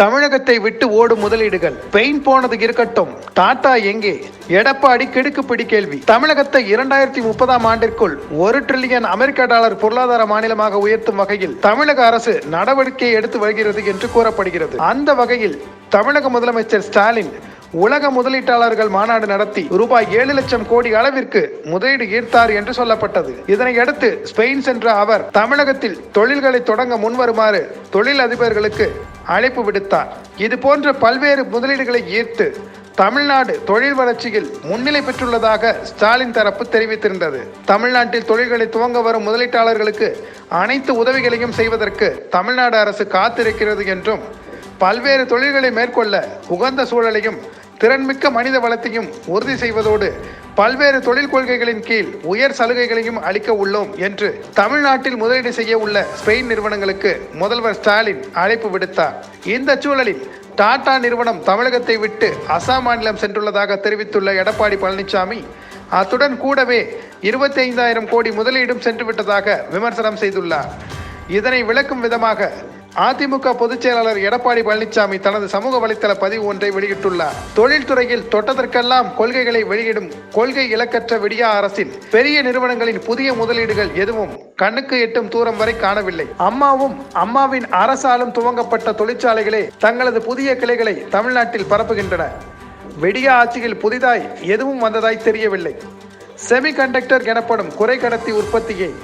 தமிழகத்தை விட்டு ஓடும் முதலீடுகள். பெயின் போனது இருக்கட்டும். டாடா எங்கே? எடப்பாடி கிடுக்குப்பிடி கேள்வி. தமிழகத்தை இரண்டாயிரத்தி முப்பதாம் ஆண்டிற்குள் ஒரு டிரில்லியன் அமெரிக்க டாலர் பொருளாதார மாநிலமாக உயர்த்தும் வகையில் தமிழக அரசு நடவடிக்கை எடுத்து வருகிறது என்று கூறப்படுகிறது. அந்த வகையில் தமிழக முதலமைச்சர் ஸ்டாலின் உலக முதலீட்டாளர்கள் மாநாடு நடத்தி ரூபாய் ஏழு லட்சம் கோடி அளவிற்கு முதலீடு ஈர்த்தார் என்று சொல்லப்பட்டது. இதனையடுத்து ஸ்பெயின் சென்ற அவர் தமிழகத்தில் தொழில்களை தொடங்க முன்வருமாறு தொழில் அதிபர்களுக்கு அழைப்பு விடுத்தார். இது போன்ற பல்வேறு முதலீடுகளை ஈர்த்து தமிழ்நாடு தொழில் வளர்ச்சியில் முன்னிலை பெற்றுள்ளதாக ஸ்டாலின் தரப்பு தெரிவித்திருந்தது. தமிழ்நாட்டில் தொழில்களை துவங்க வரும் முதலீட்டாளர்களுக்கு அனைத்து உதவிகளையும் செய்வதற்கு தமிழ்நாடு அரசு காத்திருக்கிறது என்றும் பல்வேறு தொழில்களை மேற்கொள்ள உகந்த சூழலையும் திறன்மிக்க மனித வளத்தையும் உறுதி செய்வதோடு பல்வேறு தொழில் கொள்கைகளின் கீழ் உயர் சலுகைகளையும் அளிக்க உள்ளோம் என்று தமிழ்நாட்டில் முதலீடு செய்ய உள்ள ஸ்பெயின் நிறுவனங்களுக்கு முதல்வர் ஸ்டாலின் அழைப்பு விடுத்தார். இந்த சூழலில் டாடா நிறுவனம் தமிழகத்தை விட்டு அசாம் மாநிலம் சென்றுள்ளதாக தெரிவித்துள்ள எடப்பாடி பழனிசாமி அத்துடன் கூடவே இருபத்தி ஐந்தாயிரம் கோடி முதலீடும் சென்று விட்டதாக விமர்சனம் செய்துள்ளார். இதனை விளக்கும் விதமாக அதிமுக பொதுச் செயலாளர் எடப்பாடி பழனிசாமி தனது சமூக வலைதள பதிவு ஒன்றை வெளியிட்டுள்ளார். தொழில்துறையில் தொட்டதற்கெல்லாம் கொள்கைகளை வெளியிடும் கொள்கை இலக்கற்ற விடியா அரசின் பெரிய நிறுவனங்களின் புதிய முதலீடுகள் எதுவும் கண்ணுக்கு எட்டும் தூரம் வரை காணவில்லை. அம்மாவும் அம்மாவின் அரசாலும் துவங்கப்பட்ட தொழிற்சாலைகளே தங்களது புதிய கிளைகளை தமிழ்நாட்டில் பரப்புகின்றன. வெடியா ஆட்சியில் புதிதாய் எதுவும் வந்ததாய் தெரியவில்லை. செமிகண்டக்டர் எனப்படும் எனப்படும் குறைக்கடத்தி உற்பத்தியை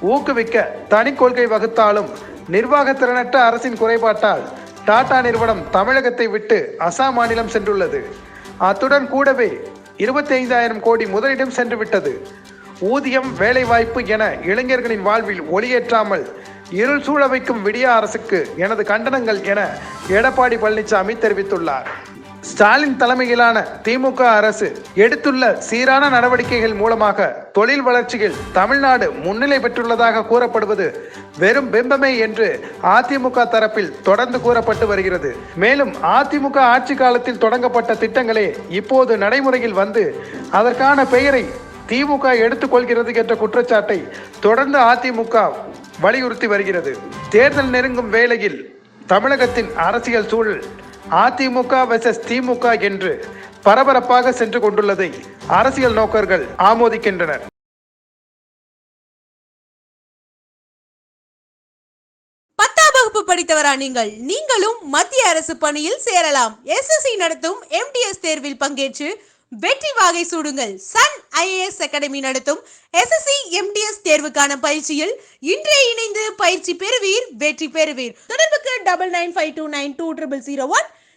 ஊக்குவிக்க தனி கொள்கை வகுத்தாலும் நிர்வாக திறனற்ற அரசின் குறைபாட்டால் டாடா நிறுவனம் தமிழகத்தை விட்டு அசாம் மாநிலம் சென்றுள்ளது. அத்துடன் கூடவே இருபத்தி ஐந்தாயிரம் கோடி முதலிடம் சென்று விட்டது ஊதியம் வேலைவாய்ப்பு என இளைஞர்களின் வாழ்வில் ஒளியேற்றாமல் இருள் சூழ வைக்கும் விடியா அரசுக்கு எனது கண்டனங்கள் என எடப்பாடி பழனிசாமி தெரிவித்துள்ளார். ஸ்டாலின் தலைமையிலான திமுக அரசு எடுத்துள்ள சீரான நடவடிக்கைகள் மூலமாக தொழில் வளர்ச்சியில் தமிழ்நாடு முன்னிலை பெற்றுள்ளதாக கூறப்படுவது வெறும் பிம்பமே என்று அதிமுக தரப்பில் தொடர்ந்து கூறப்பட்டு வருகிறது. மேலும் அதிமுக ஆட்சி காலத்தில் தொடங்கப்பட்ட திட்டங்களே இப்போது நடைமுறையில் வந்து அதற்கான பெயரை திமுக எடுத்துக்கொள்கிறது என்ற குற்றச்சாட்டை தொடர்ந்து அதிமுக வலியுறுத்தி வருகிறது. தேர்தல் நெருங்கும் வேளையில் தமிழகத்தின் அரசியல் சூழல் அதிமுக வெர்சஸ் திமுக என்று பரபரப்பாக சென்று கொண்டுள்ளதை அரசியல் நோக்கர்கள் ஆமோதிக்கின்றனர். பத்தாம் வகுப்பு படித்தவரா நீங்கள்? நீங்களும் மத்திய அரசு பணியில் சேரலாம். எஸ்எஸ்சி நடத்தும் எம்டிஎஸ் தேர்வில் பங்கேற்று வெற்றி வாகை சூடுங்கள். சன் ஐஏஎஸ் அகாடமி நடத்தும் எஸ்எஸ்சி எம்டிஎஸ் தேர்வுக்கான பயிற்சியில் இன்றே இணைந்து பயிற்சி பெறுவீர் வெற்றி பெறுவீர். தொடர்புக்கு double nine five two nine two triple zero one